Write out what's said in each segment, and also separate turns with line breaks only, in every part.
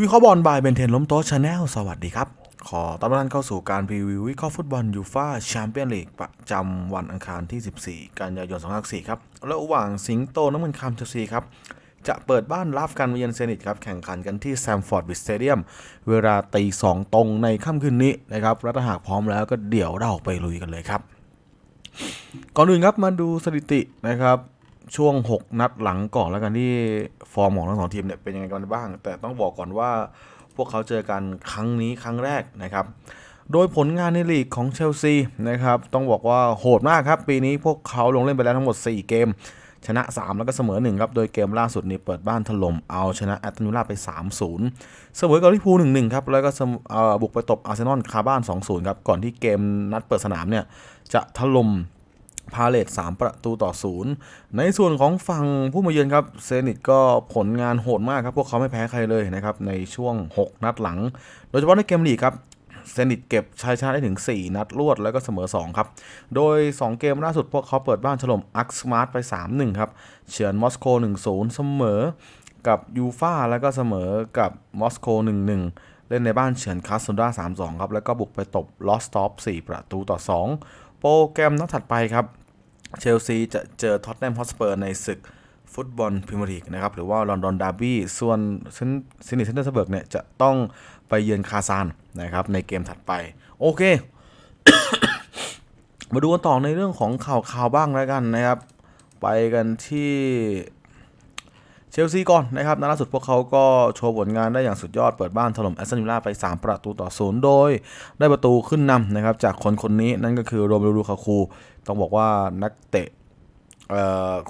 วิเคราะห์บอลบายเบนเทนล้มโต๊ะชาแนลสวัสดีครับ ขอต้อนรับเข้าสู่การพรีวิววิเคราะห์ฟุตบอลยูฟ่าแชมเปี้ยนลีกประจำวันอังคารที่ 14 กันยายน 2024ครับระหว่างสิงโตน้ำเงินคามเชลซีครับ จะเปิดบ้านรับการมาเยือนเซนิตครับแข่งขันกันที่แซมฟอร์ดบิสเตเดียม เวลาตีสองตรงในค่ำคืนนี้นะครับและถ้าหากพร้อมแล้วก็เดี๋ยวเราไปลุยกันเลยครับ ก่อนอื่นครับมาดูสถิตินะครับ ช่วง 6 นัดหลังก่อนแล้วกันที่ฟอร์มของทั้งสองทีมเนี่ยเป็นยังไงกันบ้าง แต่ต้องบอกก่อนว่าพวกเขาเจอกันครั้งนี้ครั้งแรกนะครับ โดยผลงานในลีกของเชลซีนะครับต้องบอกว่าโหดมากครับ ปีนี้พวกเขาลงเล่นไปแล้วทั้งหมด 4 เกม ชนะ 3 แล้วก็เสมอ 1 ครับ โดยเกมล่าสุดนี้เปิดบ้านถล่มเอาชนะแอตตันวิลลาไป 3-0 เสมอกับลิเวอร์พูล1-1 ครับ แล้วก็บุกไปตบอาร์เซนอลคาบ้าน 2-0 ครับ ก่อนที่เกมนัดเปิดสนามเนี่ยจะถล่ม พาเลต3ประตูต่อศูนย์ในส่วนของฝั่งผู้มาเยือนครับเซนิตก็ผลงานโหดมากครับ พวกเขาไม่แพ้ใครเลยนะครับในช่วง 6 นัดหลัง โดยเฉพาะในเกมลีกครับเซนิตเก็บชัยชนะได้ถึง 4 นัดรวดแล้วก็เสมอ 2 ครับ โดย 2 เกมล่าสุดพวกเขาเปิดบ้านถล่มอักสมาร์ทไป 3-1 ครับเฉือนมอสโก 1-0 เสมอกับยูฟาแล้วก็เสมอกับมอสโก 1-1 เล่นในบ้านเฉือนคาสโซดา3-2 ครับ แล้วก็บุกไปตบลอสต็อป4 ประตูต่อ 2 โปรแกรมนัดถัดไปครับ เชลซีจะเจอท็อตแนมฮอสเปอร์ในศึกฟุตบอลพรีเมียร์ลีกนะครับ หรือว่าลอนดอนดาร์บี้ ส่วนซินิเซนเตอร์สเบิร์กเนี่ย จะต้องไปเยือนคาซานนะครับ ในเกมถัดไป โอเค มาดูกันต่อในเรื่องของข่าวข่าวบ้างแล้วกันนะครับ ไปกันที่ ลซีก่อนนะครับนัดล่าสุดพวกเขาก็โชว์ผลงานได้อย่างสุดยอดเปิดบ้านถล่มแอสตันวิลล่าไป 3 ประตูต่อศูนย์โดย ได้ประตูขึ้นนำนะครับจากคนคนนี้นั่นก็คือโรเมโรลูคาคู ต้องบอกว่านักเตะ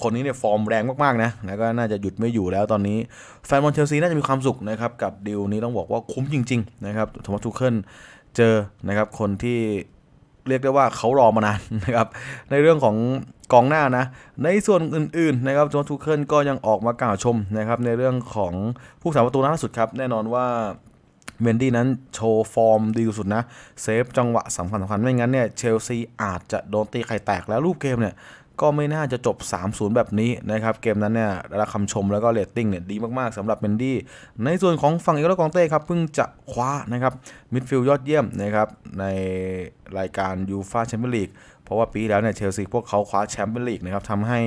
คนนี้เนี่ยฟอร์มแรงมากๆนะแล้วก็น่าจะหยุดไม่อยู่แล้วตอนนี้ แฟนบอลเชลซีน่าจะมีความสุขนะครับกับดีลนี้ต้องบอกว่าคุ้มจริงๆนะครับโทมัสทูเคิลเจอนะครับคนที่เรียกได้ว่าเขารอมานานนะครับในเรื่องของ กองหน้านะ ในส่วนอื่นๆนะครับโทมัสทูเคิลก็ยังออกมากล่าวชมนะครับในเรื่องของผู้สาประตูล่าสุดครับ แน่นอนว่าเมนดี้นั้นโชว์ฟอร์มดีสุดนะ เซฟจังหวะสำคัญสำคัญไม่งั้นเนี่ยเชลซีอาจจะโดนตีไข่แตกแล้วรูปเกมเนี่ยก็ไม่น่าจะจบ 3-0 แบบนี้นะครับ เกมนั้นเนี่ยได้รับคำชมแล้วก็เรตติ้งเนี่ยดีมากๆสำหรับเมนดี้ ในส่วนของฝั่งเอโกองเต้ครับ เพิ่งจะคว้านะครับมิดฟิลด์ยอดเยี่ยมนะครับในรายการยูฟาแชมเปี้ยนลีก เพราะว่าปีแล้วเนี่ยเชลซีพวกเขาคว้าแชมเปี้ยนลีกนะครับทำให้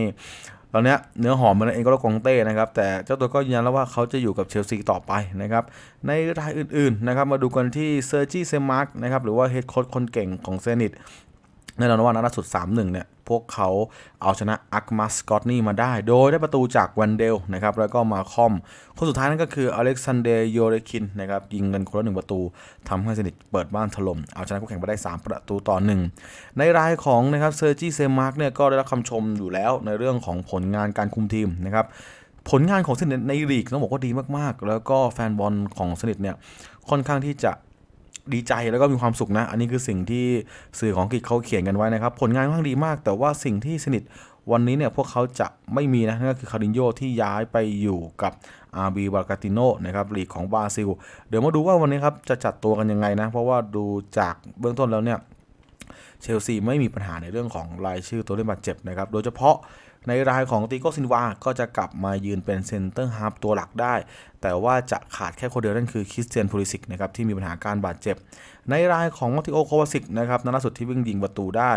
ตอนนี้เนื้อหอมมันเองก็ลกองเต้นะครับ แต่เจ้าตัวก็ยืนยันแล้วว่าเขาจะอยู่กับเชลซีต่อไปนะครับ ในรายอื่นๆนะครับ มาดูกันที่เซอร์จีเซมาร์กนะครับ หรือว่าเฮดโค้ชคนเก่งของเซนิตแน่นอนว่านัดล่าสุด 3-1 เนี่ย พวกเขาเอาชนะอักมาสกอตนี่มาได้ โดยได้ประตูจากวันเดลนะครับแล้วก็มาคอม คนสุดท้ายนั่นก็คืออเล็กซานเดร์โยเรคินนะครับยิงกันคนละหนึ่งประตูทำให้เซนิตเปิดบ้านถล่มเอาชนะคู่แข่งไปได้ 3 ประตูต่อหนึ่งในรายของนะครับเซอร์จีเซมาร์กเนี่ยก็ได้รับคำชมอยู่แล้วในเรื่องของผลงานการคุมทีมนะครับผลงานของสนิทในลีกต้องบอกว่าดีมากๆ แล้วก็แฟนบอลของสนิทเนี่ยค่อนข้างที่จะ ดีใจแล้วก็มีความสุขนะ อันนี้คือสิ่งที่สื่อของกฤษเขาเขียนกันไว้นะครับ ผลงานค่อนข้างดีมาก แต่ว่าสิ่งที่สนิทวันนี้เนี่ยพวกเขาจะไม่มีนะนั่นก็คือคารินโยที่ย้ายไปอยู่กับอาร์บีบาร์กาติโนนะครับลีกของบราซิล เดี๋ยวมาดูว่าวันนี้ครับจะจัดตัวกันยังไงนะ เพราะว่าดูจากเบื้องต้นแล้วเนี่ยเชลซีไม่มีปัญหาในเรื่องของรายชื่อตัวเล่นบาดเจ็บนะครับ โดยเฉพาะ ในรายของติโกซินวา ก็จะกลับมายืนเป็นเซนเตอร์ฮาร์ฟตัวหลักได้ แต่ว่าจะขาดแค่คนเดียวนั่นคือคริสเตียนพูลิสิกนะครับที่มีปัญหาการบาดเจ็บ ในรายของมาติโอโควาสิกนะครับนัดล่าสุดที่วิ่งยิงประตูได้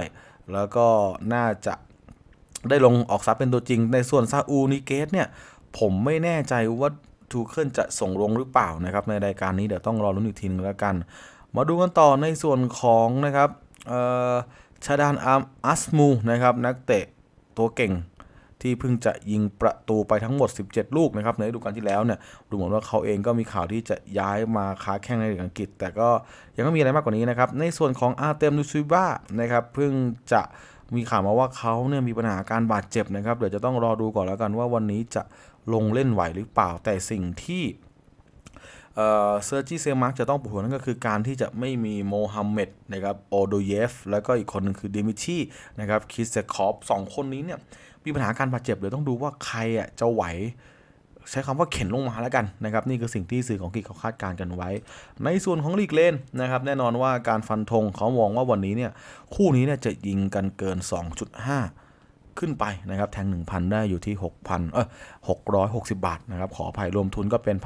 แล้วก็น่าจะได้ลงออกซับเป็นตัวจริง ในส่วนซาอูนิเกตเนี่ยผมไม่แน่ใจว่าทูเคิลจะส่งลงหรือเปล่านะครับในรายการนี้เดี๋ยวต้องรอรุ้นอีกทีนึงแล้วกัน มาดูกันต่อในส่วนของนะครับเอ่อชาดานอาร์มอัสมูนะครับนักเตะตัวเก่ง ที่เพิ่งจะยิงประตูไปทั้งหมด 17 ลูกนะครับในฤดูกาลที่แล้วเนี่ยดูเหมือนว่าเขาเองก็มีข่าวที่จะย้ายมาค้าแข่งในลีกอังกฤษ แต่ก็ยังไม่มีอะไรมากกว่านี้นะครับ ในส่วนของอาร์เตมนูซิบ้านะครับเพิ่งจะมีข่าวมาว่าเขาเนี่ยมีปัญหาการบาดเจ็บนะครับเดี๋ยวจะต้องรอดูก่อนแล้วกันว่าวันนี้จะลงเล่นไหวหรือเปล่าแต่สิ่งที่เซอร์จีเซมาร์กจะต้องปวดหัวนั่นก็คือการที่จะไม่มีโมฮัมเหม็ดนะครับโอโดเยฟ แล้วก็อีกคนหนึ่งคือเดมิชีนะครับคิสเซคอฟสองคนนี้เนี่ย มีปัญหาการบาดเจ็บเดี๋ยวต้องดูว่าใครอะจะไหว ใช้คำว่าเข็นลงมาแล้วกันนะครับนี่คือสิ่งที่สื่อของกีเขาคาดการณ์กันไว้ ในส่วนของลีกเลนนะครับแน่นอนว่าการฟันธงเขามองว่าวันนี้เนี่ยคู่นี้เนี่ยจะยิงกันเกิน 2.5 ขึ้นไปนะครับแทง 1,000 ได้อยู่ที่ 6,000เออ660 บาทนะครับขออภัยรวมทุนก็เป็น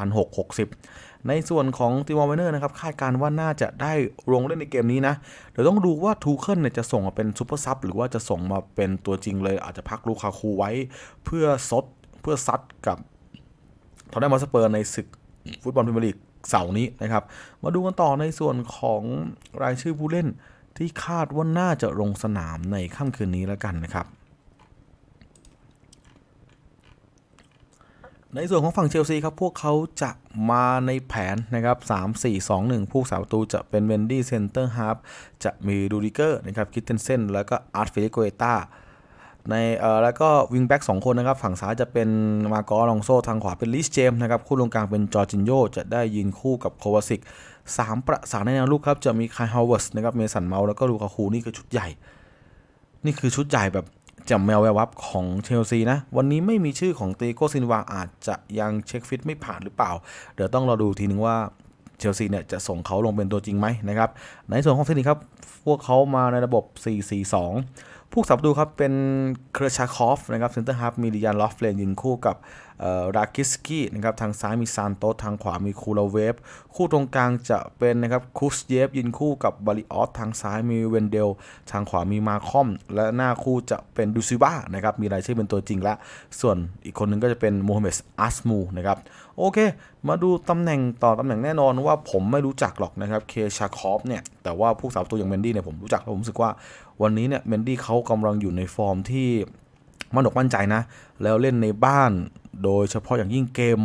1,660 ในส่วนของติมอร์เวเนอร์นะครับคาดการณ์ว่าน่าจะได้ลงเล่นในเกมนี้นะ เดี๋ยวต้องดูว่าทูเคิลเนี่ยจะส่งมาเป็นซูเปอร์ซับหรือว่าจะส่งมาเป็นตัวจริงเลย อาจจะพักลูคาคูไว้เพื่อซดเพื่อซัดกับทอตแนมอสเปอร์ในศึกฟุตบอลพรีเมียร์ลีกเสาร์นี้นะครับมาดูกันต่อในส่วนของรายชื่อผู้เล่นที่คาดว่าน่าจะลงสนามในค่ำคืนนี้แล้วกันนะครับ ในส่วนของฝั่งเชลซีครับ พวกเขาจะมาในแผนนะครับ3 4 2 1 ผู้สาประตูจะเป็นเวนดี้เซนเตอร์ฮาร์ฟจะมีดูดิเกอร์นะครับคิตเทนเซนแล้วก็อาร์ตฟิลิโกเอต้าในเอ่อแล้วก็วิงแบ็กสองคนนะครับ ฝั่งซ้ายจะเป็นมาโกอลองโซทางขวาเป็นลิสเจมนะครับ คู่ตรงกลางเป็นจอร์จินโยจะได้ยืนคู่กับโควาซิกสามประสานในแนวลูกครับ จะมีคายฮาวเวิร์สนะครับเมสันเมาแล้วก็ลูคาคูนี่คือชุดใหญ่ นี่คือชุดใหญ่แบบ จำแมวแวววับของเชลซีนะ วันนี้ไม่มีชื่อของตีโกซินวาอาจจะยังเช็คฟิตไม่ผ่านหรือเปล่า เดี๋ยวต้องรอดูทีนึงว่าเชลซีเนี่ยจะส่งเขาลงเป็นตัวจริงไหมนะครับ ในส่วนของเทคนิคครับ พวกเขามาในระบบ 4-4-2 ผู้สับประตูครับเป็นเครชาคอฟนะครับเซนเตอร์ฮาร์ฟมีดิยานลอฟเลนยิงคู่กับ ราคิสกี้นะครับทางซ้ายมีซานโตสทางขวามีคูลาเวฟคู่ตรงกลางจะเป็นนะครับคุสเยฟยิงคู่กับบาริออสทางซ้ายมีเวนเดล ทางขวามีมาคอม และหน้าคู่จะเป็นดูซิบ้านะครับมีรายชื่อเป็นตัวจริงแล้วส่วนอีกคนหนึงก็จะเป็นโมฮัมเหม็ดอัสมูนะครับโอเค มาดูตำแหน่งต่อตำแหน่งแน่นอนว่าผมไม่รู้จักหรอกนะครับเคชาคอฟเนี่ยแต่ว่าผู้สาวตัวอย่างเมนดี้เนี่ยผมรู้จักแล้วผมรู้สึกว่าวันนี้เนี่ยเมนดี้เขากำลังอยู่ในฟอร์มที่ มั่นอกมั่นใจนะ แล้วเล่นในบ้านโดยเฉพาะอย่างยิ่งเกม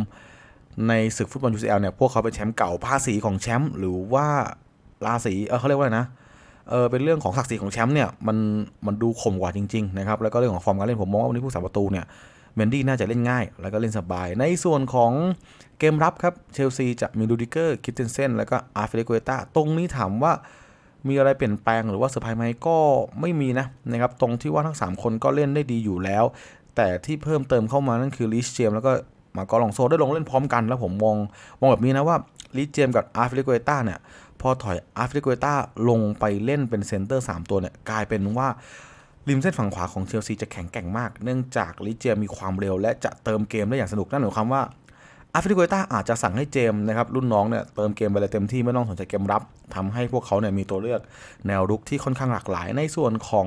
ในศึกฟุตบอล UCL เนี่ย พวกเขาเป็นแชมป์เก่าภาษีของแชมป์หรือว่าราศีเออเขาเรียกว่าอะไรนะเออเป็นเรื่องของศักดิ์ศรีของแชมป์เนี่ยมันมันดูข่มกว่าจริงๆนะครับแล้วก็เรื่องของฟอร์มการเล่นผมมองว่าวันนี้ผู้สาประตูเนี่ยเมนดี้น่าจะเล่นง่าย แล้วก็เล่นสบาย ในส่วนของเกมรับครับเชลซีจะมีดูดิเกอร์คิตเทนเซนแล้วก็อาร์เฟเดโกเอต้าตรงนี้ถามว่า มีอะไรเปลี่ยนแปลงหรือว่าเซอร์ไพรส์ไหมก็ไม่มีนะนะครับตรงที่ว่าทั้ง 3 คนก็เล่นได้ดีอยู่แล้ว แต่ที่เพิ่มเติมเข้ามานั่นคือลิชเจมแล้วก็มาก็ลองโซได้ลงเล่นพร้อมกัน แล้วผมมองมองแบบนี้นะว่าลิชเจมกับอาร์ฟิลิโกเอต้าเนี่ยพอถอยอาร์ฟิลิโกเอต้าลงไปเล่นเป็นเซนเตอร์ 3 ตัวเนี่ยกลายเป็นว่าริมเส้นฝั่งขวาของเชลซีจะแข็งแกร่งมาก เนื่องจากลิเจมมีความเร็วและจะเติมเกมได้อย่างสนุกนั่นหมายความว่า อาฟริโกต้าอาจจะสั่งให้เจมส์นะครับรุ่นน้องเนี่ยเติมเกมไปเลยเต็มที่ไม่ต้องสนใจเกมรับทำให้พวกเขาเนี่ยมีตัวเลือกแนวรุกที่ค่อนข้างหลากหลาย ในส่วนของ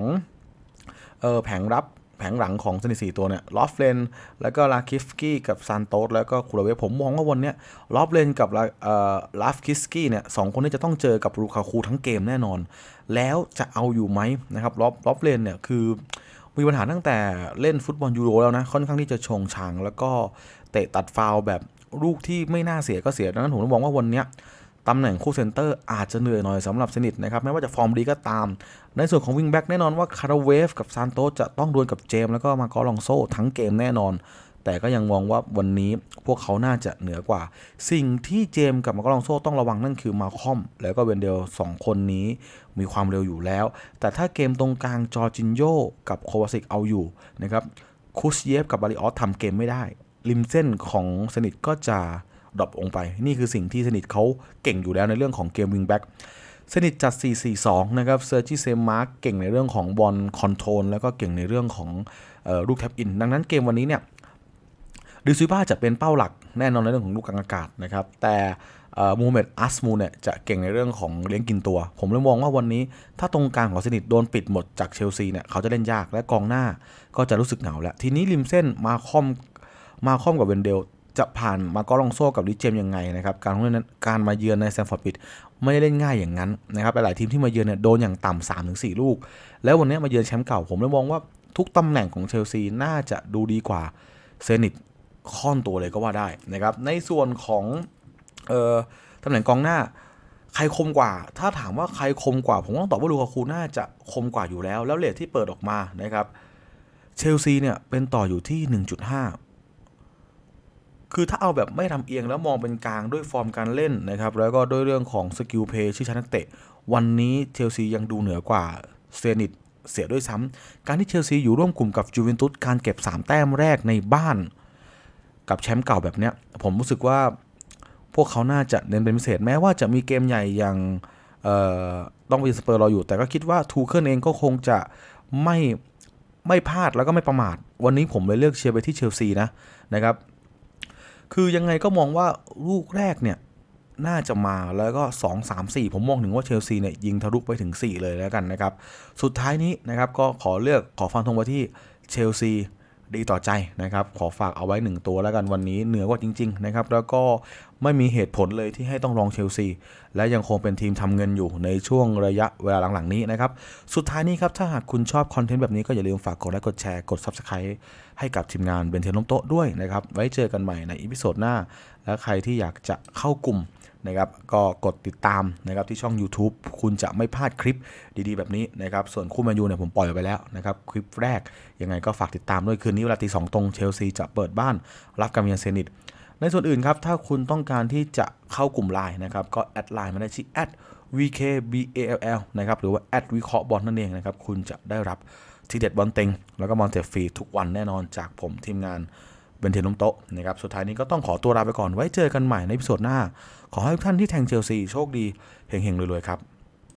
เออแผงรับแผงหลังของสนิทสีตัวเนี่ยลอฟเลนแล้วก็ลาคิฟกี้กับซานโตสแล้วก็คูราเวผมมองว่าวันนี้ลอฟเลนกับลาเอ่อลาฟคิสกี้เนี่ยสองคนนี้จะต้องเจอกับลูคาคูทั้งเกมแน่นอน แล้วจะเอาอยู่ไหมนะครับลอฟลอฟเลนเนี่ยคือมีปัญหาตั้งแต่เล่นฟุตบอลยูโรแล้วนะ ค่อนข้างที่จะชงชาง แล้วก็เตะตัดฟาวแบบ ลูกที่ไม่น่าเสียก็เสียดังนั้นผมต้องมองว่าวันนี้ตำแหน่งคู่เซนเตอร์อาจจะเหนื่อยหน่อยสำหรับสนิทนะครับไม่ว่าจะฟอร์มดีก็ตาม ในส่วนของวิงแบ็กแน่นอนว่าคาราเวฟกับซานโตจะต้องดวลกับเจม แล้วก็มาโกอลองโซทั้งเกมแน่นอน แต่ก็ยังมองว่าวันนี้พวกเขาน่าจะเหนือกว่า สิ่งที่เจมกับมาโกอลองโซต้องระวังนั่นคือมาคอม แล้วก็เวนเดลสองคนนี้มีความเร็วอยู่แล้ว แต่ถ้าเกมตรงกลางจอจินโยกับโควาซิกเอาอยู่นะครับคุสเยฟกับบาริออสทำเกมไม่ได้ ริมเส้นของสนิทก็จะดรอปลงไป นี่คือสิ่งที่สนิทเขาเก่งอยู่แล้วในเรื่องของเกมวิงแบ็กสนิทจัด 4-4-2 นะครับเซอร์จิเซมาร์กเก่งในเรื่องของบอลคอนโทรลแล้วก็เก่งในเรื่องของออลูกแท็บอิน ดังนั้นเกมวันนี้เนี่ยดิซิบ้าจะเป็นเป้าหลักแน่นอนในเรื่องของลูกกลางอากาศนะครับ แต่มูเม็ดอัสมูเนี่ยจะเก่งในเรื่องของเลี้ยงกินตัว ผมเลยมองว่าวันนี้ถ้าตรงกลางของสนิทโดนปิดหมดจากเชลซีเนี่ยเขาจะเล่นยากและกองหน้าก็จะรู้สึกเหงาแล้ว ทีนี้ริมเส้นมาคอม มาคอมกับเวนเดลจะผ่านมาก็ลองโซ่กับลิเจมยังไงนะครับการเล่นการมาเยือนในแซมฟอร์ดปิดไม่ได้เล่นง่ายอย่างนั้นนะครับหลายทีมที่มาเยือนเนี่ยโดนอย่างต่ำสามถึงสี่ลูก แล้ววันนี้มาเยือนแชมป์เก่าผมเลยมองว่าทุกตำแหน่งของเชลซีน่าจะดูดีกว่าเซนิตค่อนตัวเลยก็ว่าได้นะครับในส่วนของออตำแหน่งกองหน้าใครคมกว่า ถ้าถามว่าใครคมกว่า ผมต้องตอบว่าลูคาคูน่าจะคมกว่าอยู่แล้ว แล้วเลทที่เปิดออกมานะครับเชลซีเนี่ยเป็นต่ออยู่ที่ 1.5 คือถ้าเอาแบบไม่ทำเอียงแล้วมองเป็นกลางด้วยฟอร์มการเล่นนะครับ แล้วก็ด้วยเรื่องของสกิลเพย์ชื่อชั้นนักเตะ วันนี้เชลซียังดูเหนือกว่าเซนิตเสียด้วยซ้ำการที่เชลซีอยู่ร่วมกลุ่มกับจูเวนตุสการเก็บ 3 แต้มแรกในบ้าน กับแชมป์เก่าแบบเนี้ย ผมรู้สึกว่าพวกเขาน่าจะเน้นเป็นพิเศษแม้ว่าจะมีเกมใหญ่อย่างต้องไปสเปอร์รออยู่ แต่ก็คิดว่าทูเคิลเองก็คงจะไม่ไม่พลาดแล้วก็ไม่ประมาท วันนี้ผมเลยเลือกเชียร์ไปที่เชลซีนะนะครับ คือยังไงก็มองว่าลูกแรกเนี่ยน่าจะมาแล้วก็ 2 3 4 ผมมองถึงว่าเชลซีเนี่ยยิงทะลุไปถึง 4 เลยแล้วกันนะครับ สุดท้ายนี้นะครับก็ขอเลือกขอฟันธงไว้ที่เชลซี ดีต่อใจนะครับ ขอฝากเอาไว้ 1 ตัวแล้วกันวันนี้เหนือกว่าจริง ๆ นะครับ แล้วก็ไม่มีเหตุผลเลยที่ให้ต้องลองเชลซี และยังคงเป็นทีมทำเงินอยู่ในช่วงระยะเวลาหลัง ๆ นี้นะครับ สุดท้ายนี้ครับ ถ้าหากคุณชอบคอนเทนต์แบบนี้ก็อย่าลืมฝากกดไลค์กดแชร์กด Subscribe ให้กับทีมงานเบนเทนล้มโต๊ะด้วยนะครับ ไว้เจอกันใหม่ในอีพิโซดหน้า และใครที่อยากจะเข้ากลุ่ม นะครับก็กดติดตามนะครับที่ช่อง YouTube คุณจะไม่พลาดคลิปดีๆ แบบนี้นะครับส่วนคู่แมนยูเนี่ยผมปล่อยไปแล้วนะครับคลิปแรกยังไงก็ฝากติดตามด้วยคืนนี้เวลาตีสองตรงเชลซีจะเปิดบ้านรับการเยือนเซนิตในส่วนอื่นครับถ้าคุณต้องการที่จะเข้ากลุ่มไลน์นะครับก็แอดไลน์มาได้ที่ @vkball นะครับหรือว่าแอดวิเคราะห์บอลนั่นเองนะครับคุณจะได้รับทีเด็ดบอลเต็งแล้วก็บอลเตะฟรีทุกวันแน่นอนจากผมทีมงาน เป็นเทนล้มโต๊ะนะครับสุดท้ายนี้ก็ต้องขอตัวลาไปก่อนไว้เจอกันใหม่ในพิโซดหน้า ขอให้ทุกท่านที่แทงเชลซีโชคดีเฮงๆรวยๆครับ